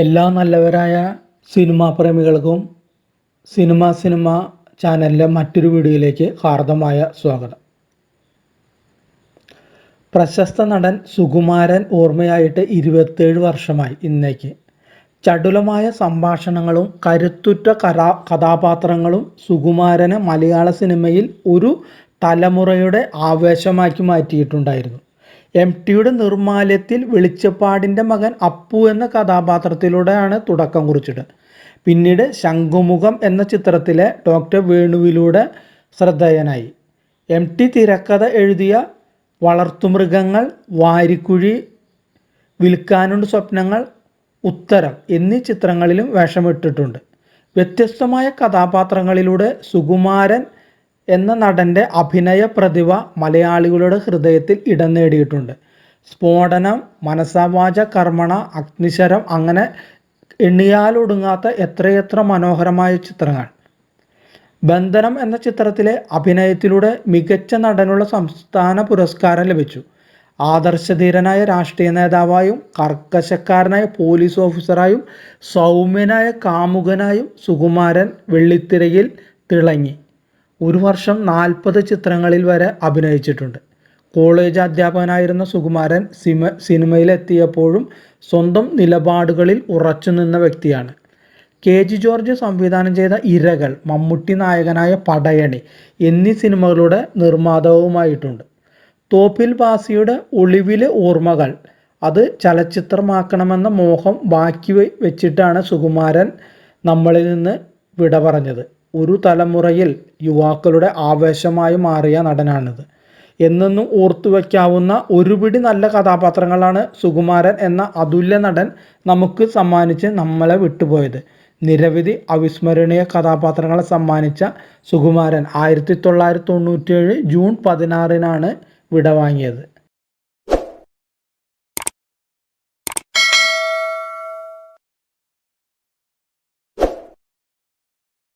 എല്ലാ നല്ലവരായ cinema പ്രേമികൾക്കും cinema cinema ചാനലിലെ മറ്റൊരു വീഡിയോയിലേക്ക് ഹാർദമായ സ്വാഗതം. പ്രശസ്ത നടൻ സുകുമാരൻ ഓർമ്മയായിട്ട് ഇരുപത്തേഴ് വർഷമായി ഇന്നേക്ക്. ചടുലമായ സംഭാഷണങ്ങളും കരുത്തുറ്റ കഥാ കഥാപാത്രങ്ങളും സുകുമാരനെ മലയാള സിനിമയിൽ ഒരു തലമുറയുടെ ആവേശമാക്കി മാറ്റിയിട്ടുണ്ടായിരുന്നു. എം ടിയുടെ നിർമ്മാല്യത്തിൽ വെളിച്ചപ്പാടിന്റെ മകൻ അപ്പു എന്ന കഥാപാത്രത്തിലൂടെയാണ് തുടക്കം കുറിച്ചത്. പിന്നീട് ശംഖുമുഖം എന്ന ചിത്രത്തിലെ ഡോക്ടർ വേണുവിലൂടെ ശ്രദ്ധേയനായി. എം ടി തിരക്കഥ എഴുതിയ വളർത്തുമൃഗങ്ങൾ വാരിക്കുഴി വിൽക്കാനുണ്ട് സ്വപ്നങ്ങൾ ഉത്തരം എന്നീ ചിത്രങ്ങളിലും വേഷമിട്ടിട്ടുണ്ട്. വ്യത്യസ്തമായ കഥാപാത്രങ്ങളിലൂടെ സുകുമാരൻ എന്ന നടന്റെ അഭിനയ പ്രതിഭ മലയാളികളുടെ ഹൃദയത്തിൽ ഇടം നേടിയിട്ടുണ്ട്. സ്ഫോടനം മനസാവാച കർമ്മണ അഗ്നിശരം അങ്ങനെ എണ്ണിയാലൊടുങ്ങാത്ത എത്രയെത്ര മനോഹരമായ ചിത്രങ്ങൾ. ബന്ധനം എന്ന ചിത്രത്തിലെ അഭിനയത്തിലൂടെ മികച്ച നടനുള്ള സംസ്ഥാന പുരസ്കാരം ലഭിച്ചു. ആദർശധീരനായ രാഷ്ട്രീയ നേതാവായും കർക്കശക്കാരനായ പോലീസ് ഓഫീസറായും സൗമ്യനായ കാമുകനായും സുകുമാരൻ വെള്ളിത്തിരയിൽ തിളങ്ങി. ഒരു വർഷം നാൽപ്പത് ചിത്രങ്ങളിൽ വരെ അഭിനയിച്ചിട്ടുണ്ട്. കോളേജ് അധ്യാപകനായിരുന്ന സുകുമാരൻ സിമ സിനിമയിലെത്തിയപ്പോഴും സ്വന്തം നിലപാടുകളിൽ ഉറച്ചു നിന്ന വ്യക്തിയാണ്. കെ. ജി. ജോർജ് സംവിധാനം ചെയ്ത ഇരകൾ മമ്മൂട്ടി നായകനായ പടയണി എന്നീ സിനിമകളുടെ നിർമ്മാതാവുമായിട്ടുണ്ട്. തോപ്പിൽ ബാസിയുടെ ഒളിവിലെ ഓർമ്മകൾ അത് ചലച്ചിത്രമാക്കണമെന്ന മോഹം ബാക്കി വെച്ചിട്ടാണ് സുകുമാരൻ നമ്മളിൽ നിന്ന് വിട പറഞ്ഞത്. ഒരു തലമുറയിൽ യുവാക്കളുടെ ആവേശമായി മാറിയ നടനാണിത്. എന്നെന്നും ഓർത്തു വയ്ക്കാവുന്ന ഒരുപിടി നല്ല കഥാപാത്രങ്ങളാണ് സുകുമാരൻ എന്ന അതുല്യ നടൻ നമുക്ക് സമ്മാനിച്ച് നമ്മളെ വിട്ടുപോയത്. നിരവധി അവിസ്മരണീയ കഥാപാത്രങ്ങളെ സമ്മാനിച്ച സുകുമാരൻ ആയിരത്തി തൊള്ളായിരത്തി തൊണ്ണൂറ്റേഴ് ജൂൺ പതിനാറിനാണ് വിടവാങ്ങിയത്.